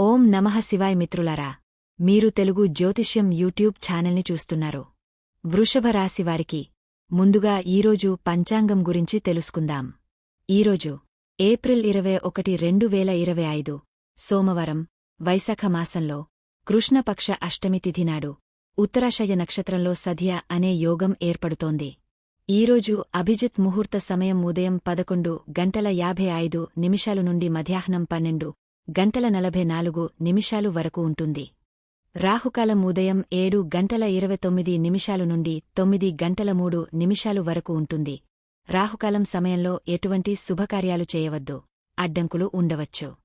ఓం నమః శివాయ్ మిత్రులారా మీరు తెలుగు జ్యోతిష్యం యూట్యూబ్ ఛానల్ని చూస్తున్నారు. వృషభ ముందుగా ఈరోజు పంచాంగం గురించి తెలుసుకుందాం. ఈరోజు ఏప్రిల్ ఇరవై ఒకటి రెండు వేల ఇరవై ఐదు సోమవారం వైశాఖ మాసంలో కృష్ణపక్ష అష్టమి తిథి నాడు ఉత్తరాశయ నక్షత్రంలో సధ్య అనే యోగం ఏర్పడుతోంది. ఈరోజు అభిజిత్ ముహూర్త సమయం ఉదయం పదకొండు గంటల యాభై ఐదు నిమిషాలు నుండి మధ్యాహ్నం పన్నెండు గంటల నలభై నాలుగు నిమిషాలు వరకు ఉంటుంది. రాహుకాలం ఉదయం ఏడు గంటల ఇరవై తొమ్మిది నిమిషాలు నుండి తొమ్మిది గంటల మూడు నిమిషాలు వరకు ఉంటుంది. రాహుకాలం సమయంలో ఎటువంటి శుభకార్యాలు చేయవద్దు. అడ్డంకులు ఉండవచ్చు.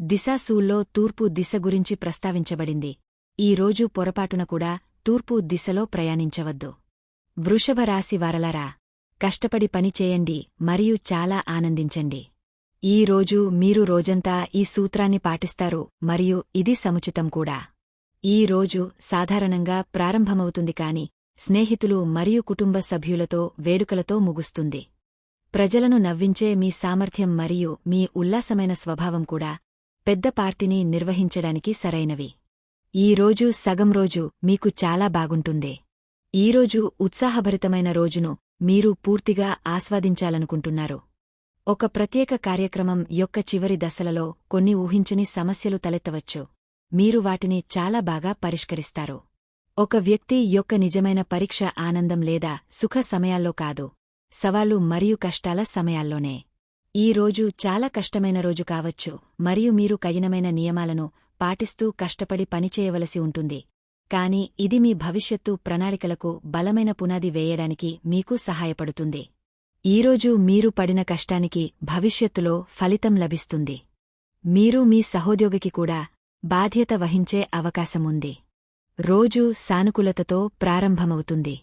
దిశాసూల్లో తూర్పు దిశ గురించి ప్రస్తావించబడింది. ఈ రోజు పొరపాటున కూడా తూర్పు దిశలో ప్రయాణించవద్దు. వృషభ రాశి వారలరా కష్టపడి పని చేయండి మరియు చాలా ఆనందించండి. ఈ రోజు మీరు రోజంతా ఈ సూత్రాన్ని పాటిస్తారు మరియు ఇది సముచితం కూడా. ఈ రోజు సాధారణంగా ప్రారంభమవుతుంది కాని స్నేహితులు మరియు కుటుంబ సభ్యులతో వేడుకలతో ముగుస్తుంది. ప్రజలను నవ్వించే మీ సామర్థ్యం మరియు మీ ఉల్లాసమైన స్వభావం కూడా పెద్ద పార్టీని నిర్వహించడానికి సరైనవి. ఈ రోజు సగం రోజు మీకు చాలా బాగుంటుంది. ఈరోజు ఉత్సాహభరితమైన రోజును మీరు పూర్తిగా ఆస్వాదించాలనుకుంటున్నారు. ఒక ప్రత్యేక కార్యక్రమం యొక్క చివరి దశలలో కొన్ని ఊహించని సమస్యలు తలెత్తవచ్చు. మీరు వాటిని చాలా బాగా పరిష్కరిస్తారు. ఒక వ్యక్తి యొక్క నిజమైన పరీక్ష ఆనందం లేదా సుఖ సమయాల్లో కాదు. సవాలు మరియు కష్టాల సమయాల్లోనే. ఈ రోజు చాలా కష్టమైన రోజు కావచ్చు మరియు మీరు కఠినమైన నియమాలను పాటిస్తూ కష్టపడి పనిచేయవలసి ఉంటుంది. కాని ఇది మీ భవిష్యత్తు ప్రణాళికలకు బలమైన పునాది వేయడానికి మీకు సహాయపడుతుంది. ఈరోజు మీరు పడిన కష్టానికి భవిష్యత్తులో ఫలితం లభిస్తుంది. మీరు మీ సహోద్యోగికి కూడా బాధ్యత వహించే అవకాశముంది. రోజు సానుకూలతతో ప్రారంభమవుతుంది.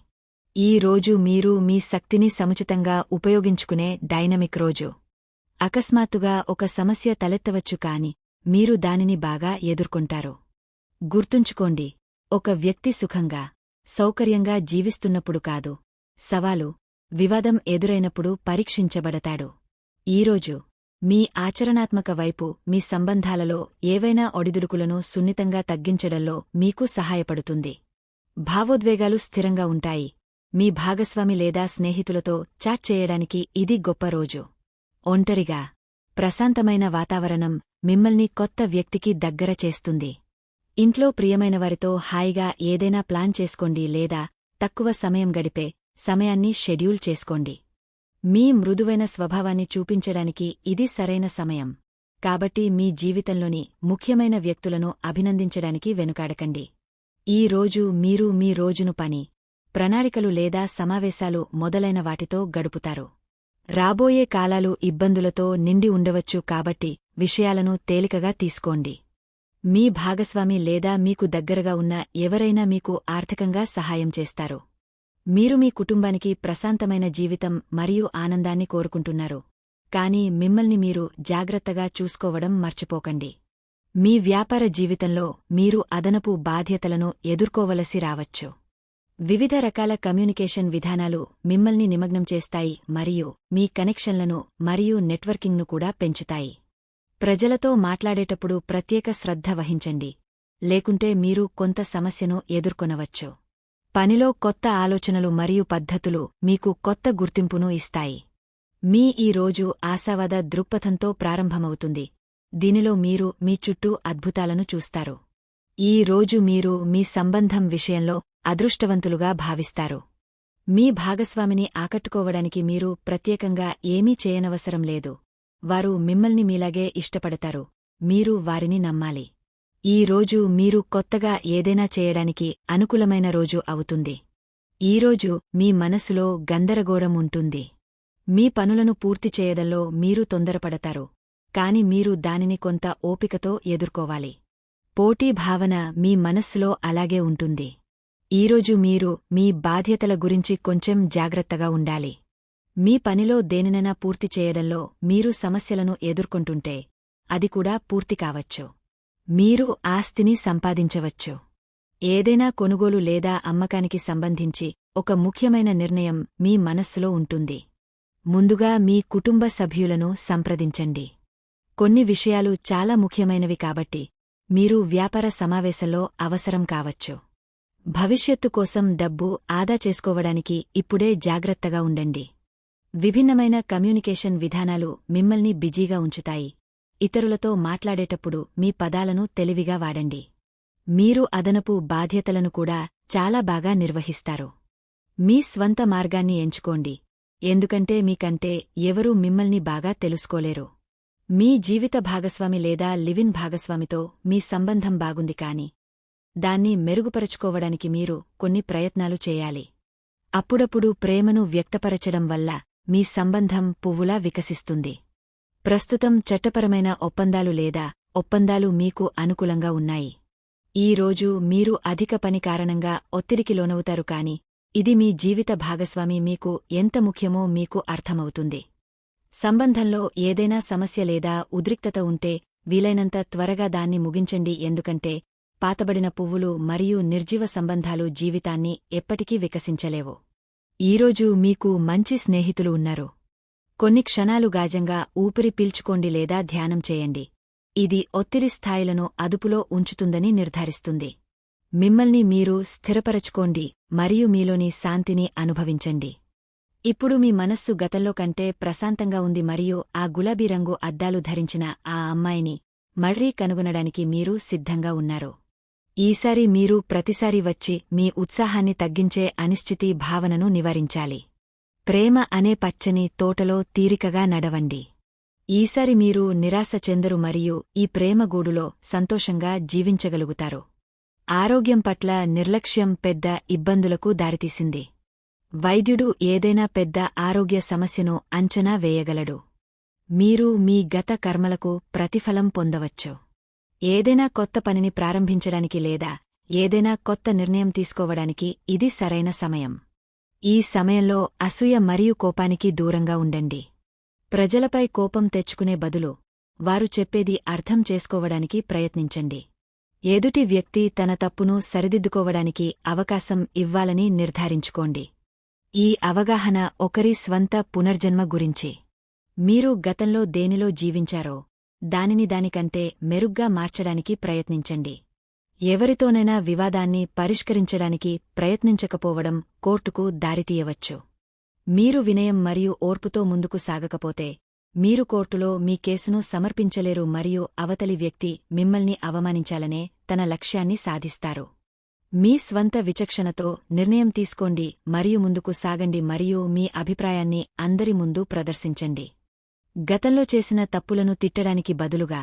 ఈ రోజు మీరు మీ శక్తిని సముచితంగా ఉపయోగించుకునే డైనమిక్ రోజు. అకస్మాత్తుగా ఒక సమస్య తలెత్తవచ్చు కాని మీరు దానిని బాగా ఎదుర్కొంటారు. గుర్తుంచుకోండి ఒక వ్యక్తి సుఖంగా సౌకర్యంగా జీవిస్తున్నప్పుడు కాదు. సవాలు వివాదం ఎదురైనప్పుడు పరీక్షించబడతాడు. ఈరోజు మీ ఆచరణాత్మక వైపు మీ సంబంధాలలో ఏవైనా ఒడిదుడుకులను సున్నితంగా తగ్గించడంలో మీకు సహాయపడుతుంది. భావోద్వేగాలు స్థిరంగా ఉంటాయి. మీ భాగస్వామి లేదా స్నేహితులతో చాట్ చేయడానికి ఇది గొప్ప రోజు. ఒంటరిగా ప్రశాంతమైన వాతావరణం మిమ్మల్ని కొత్త వ్యక్తికి దగ్గర చేస్తుంది. ఇంట్లో ప్రియమైనవారితో హాయిగా ఏదైనా ప్లాన్ చేసుకోండి లేదా తక్కువ సమయం గడిపే సమయాన్ని షెడ్యూల్ చేసుకోండి. మీ మృదువైన స్వభావాన్ని చూపించడానికి ఇది సరైన సమయం. కాబట్టి మీ జీవితంలోని ముఖ్యమైన వ్యక్తులను అభినందించడానికి వెనుకాడకండి. ఈ రోజు మీరు మీ రోజును పని ప్రణాళికలు లేదా సమావేశాలు మొదలైన వాటితో గడుపుతారు. రాబోయే కాలాలు ఇబ్బందులతో నిండి ఉండవచ్చు కాబట్టి విషయాలను తేలికగా తీసుకోండి. మీ భాగస్వామి లేదా మీకు దగ్గరగా ఉన్న ఎవరైనా మీకు ఆర్థికంగా సహాయం చేస్తారు. మీరు మీ కుటుంబానికి ప్రశాంతమైన జీవితం మరియు ఆనందాన్ని కోరుకుంటున్నారు. కాని మిమ్మల్ని మీరు జాగ్రత్తగా చూసుకోవడం మర్చిపోకండి. మీ వ్యాపార జీవితంలో మీరు అదనపు బాధ్యతలను ఎదుర్కోవలసి రావచ్చు. వివిధ రకాల కమ్యూనికేషన్ విధానాలు మిమ్మల్ని నిమగ్నం చేస్తాయి మరియు మీ కనెక్షన్లను మరియు నెట్వర్కింగ్ను కూడా పెంచుతాయి. ప్రజలతో మాట్లాడేటప్పుడు ప్రత్యేక శ్రద్ధ వహించండి. లేకుంటే మీరు కొంత సమస్యను ఎదుర్కొనవచ్చు. పనిలో కొత్త ఆలోచనలు మరియు పద్ధతులు మీకు కొత్త గుర్తింపును ఇస్తాయి. మీ ఈ రోజు ఆశావాద దృక్పథంతో ప్రారంభమవుతుంది. దీనిలో మీరు మీ చుట్టూ అద్భుతాలను చూస్తారు. ఈ రోజు మీరు మీ సంబంధం విషయంలో అదృష్టవంతులుగా భావిస్తారు. మీ భాగస్వామిని ఆకట్టుకోవడానికి మీరు ప్రత్యేకంగా ఏమీ చేయనవసరం లేదు. వారు మిమ్మల్ని మీలాగే ఇష్టపడతారు. మీరు వారిని నమ్మాలి. ఈ రోజు మీరు కొత్తగా ఏదైనా చేయడానికి అనుకూలమైన రోజు అవుతుంది. ఈరోజు మీ మనసులో గందరగోళం ఉంటుంది. మీ పనులను పూర్తి చేయడంలో మీరు తొందరపడతారు. కాని మీరు దానిని కొంత ఓపికతో ఎదుర్కోవాలి. పోటీ భావన మీ మనస్సులో అలాగే ఉంటుంది. ఈరోజు మీరు మీ బాధ్యతల గురించి కొంచెం జాగ్రత్తగా ఉండాలి. మీ పనిలో దేనినైనా పూర్తి చేయడంలో మీరు సమస్యలను ఎదుర్కొంటుంటే అది కూడా పూర్తి కావచ్చు. మీరు ఆస్తిని సంపాదించవచ్చు. ఏదైనా కొనుగోలు లేదా అమ్మకానికి సంబంధించి ఒక ముఖ్యమైన నిర్ణయం మీ మనస్సులో ఉంటుంది. ముందుగా మీ కుటుంబ సభ్యులను సంప్రదించండి. కొన్ని విషయాలు చాలా ముఖ్యమైనవి కాబట్టి మీరు వ్యాపార సమావేశంలో అవసరం కావచ్చు. భవిష్యత్తు కోసం డబ్బు ఆదా చేసుకోవడానికి ఇప్పుడే జాగ్రత్తగా ఉండండి. విభిన్నమైన కమ్యూనికేషన్ విధానాలు మిమ్మల్ని బిజీగా ఉంచుతాయి. ఇతరులతో మాట్లాడేటప్పుడు మీ పదాలను తెలివిగా వాడండి. మీరు అదనపు బాధ్యతలను కూడా చాలా బాగా నిర్వహిస్తారు. మీ స్వంత మార్గాన్ని ఎంచుకోండి. ఎందుకంటే మీకంటే ఎవరూ మిమ్మల్ని బాగా తెలుసుకోలేరు. మీ జీవిత భాగస్వామి లేదా లివిన్ భాగస్వామితో మీ సంబంధం బాగుంది కాని దాన్ని మెరుగుపరచుకోవడానికి మీరు కొన్ని ప్రయత్నాలు చేయాలి. అప్పుడప్పుడు ప్రేమను వ్యక్తపరచడం వల్ల మీ సంబంధం పువ్వులా వికసిస్తుంది. ప్రస్తుతం చట్టపరమైన ఒప్పందాలు లేదా ఒప్పందాలు మీకు అనుకూలంగా ఉన్నాయి. ఈ రోజు మీరు అధిక పని కారణంగా ఒత్తిడికి లోనవుతారు కాని ఇది మీ జీవిత భాగస్వామి మీకు ఎంత ముఖ్యమో మీకు అర్థమవుతుంది. సంబంధంలో ఏదైనా సమస్య లేదా ఉద్రిక్తత ఉంటే వీలైనంత త్వరగా దాన్ని ముగించండి ఎందుకంటే పాతబడిన పువ్వులు మరియు నిర్జీవ సంబంధాలు జీవితాన్ని ఎప్పటికీ వికసించలేవు. ఈరోజు మీకు మంచి స్నేహితులు ఉన్నారు. కొన్ని క్షణాలు గాజంగా ఊపిరి పీల్చుకోండి లేదా ధ్యానం చేయండి. ఇది ఒత్తిడి స్థాయిలను అదుపులో ఉంచుతుందని నిర్ధారిస్తుంది. మిమ్మల్ని మీరు స్థిరపరచుకోండి మరియు మీలోని శాంతిని అనుభవించండి. ఇప్పుడు మీ మనస్సు గతంలో కంటే ప్రశాంతంగా ఉంది మరియు ఆ గులాబీ రంగు అద్దాలు ధరించిన ఆ అమ్మాయిని మళ్ళీ కనుగొనడానికి మీరు సిద్ధంగా ఉన్నారు. ఈసారి మీరు ప్రతిసారి వచ్చి మీ ఉత్సాహాన్ని తగ్గించే అనిశ్చితి భావనను నివారించాలి. ప్రేమ అనే పచ్చని తోటలో తీరికగా నడవండి. ఈసారి మీరు నిరాశ చెందరు మరియు ఈ ప్రేమగూడులో సంతోషంగా జీవించగలుగుతారు. ఆరోగ్యం పట్ల నిర్లక్ష్యం పెద్ద ఇబ్బందులకు దారితీసింది. వైద్యుడు ఏదైనా పెద్ద ఆరోగ్య సమస్యను అంచనా వేయగలడు. మీరు మీ గత కర్మలకు ప్రతిఫలం పొందవచ్చు. ఏదైనా కొత్త పనిని ప్రారంభించడానికి లేదా ఏదైనా కొత్త నిర్ణయం తీసుకోవడానికి ఇది సరైన సమయం. ఈ సమయంలో అసూయ మరియు కోపానికి దూరంగా ఉండండి. ప్రజలపై కోపం తెచ్చుకునే బదులు వారు చెప్పేది అర్థం చేసుకోవడానికి ప్రయత్నించండి. ఎదుటి వ్యక్తి తన తప్పును సరిదిద్దుకోవడానికి అవకాశం ఇవ్వాలని నిర్ధారించుకోండి. ఈ అవగాహన ఒకరి స్వంత పునర్జన్మ గురించి. మీరు గతంలో దేనిలో జీవించారో దానిని దానికంటే మెరుగ్గా మార్చడానికి ప్రయత్నించండి. ఎవరితోనైనా వివాదాన్ని పరిష్కరించడానికి ప్రయత్నించకపోవడం కోర్టుకు దారితీయవచ్చు. మీరు వినయం మరియు ఓర్పుతో ముందుకు సాగకపోతే మీరు కోర్టులో మీ కేసును సమర్పించలేరు మరియు అవతలి వ్యక్తి మిమ్మల్ని అవమానించాలనే తన లక్ష్యాన్ని సాధిస్తారు. మీ స్వంత విచక్షణతో నిర్ణయం తీసుకోండి మరియు ముందుకు సాగండి మరియు మీ అభిప్రాయాన్ని అందరి ముందు ప్రదర్శించండి. గతంలో చేసిన తప్పులను తిట్టడానికి బదులుగా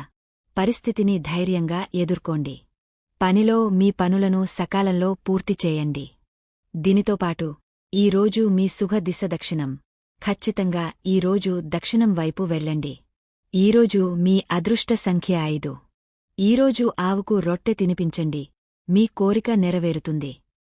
పరిస్థితిని ధైర్యంగా ఎదుర్కోండి. పనిలో మీ పనులను సకాలంలో పూర్తి చేయండి. దీనితోపాటు ఈరోజు మీ సుఖ దిశ దక్షిణం. ఖచ్చితంగా ఈరోజు దక్షిణం వైపు వెళ్ళండి. ఈరోజు మీ అదృష్ట సంఖ్య ఐదు. ఈరోజు ఆవుకు రొట్టె తినిపించండి. మీ కోరిక నెరవేరుతుంది.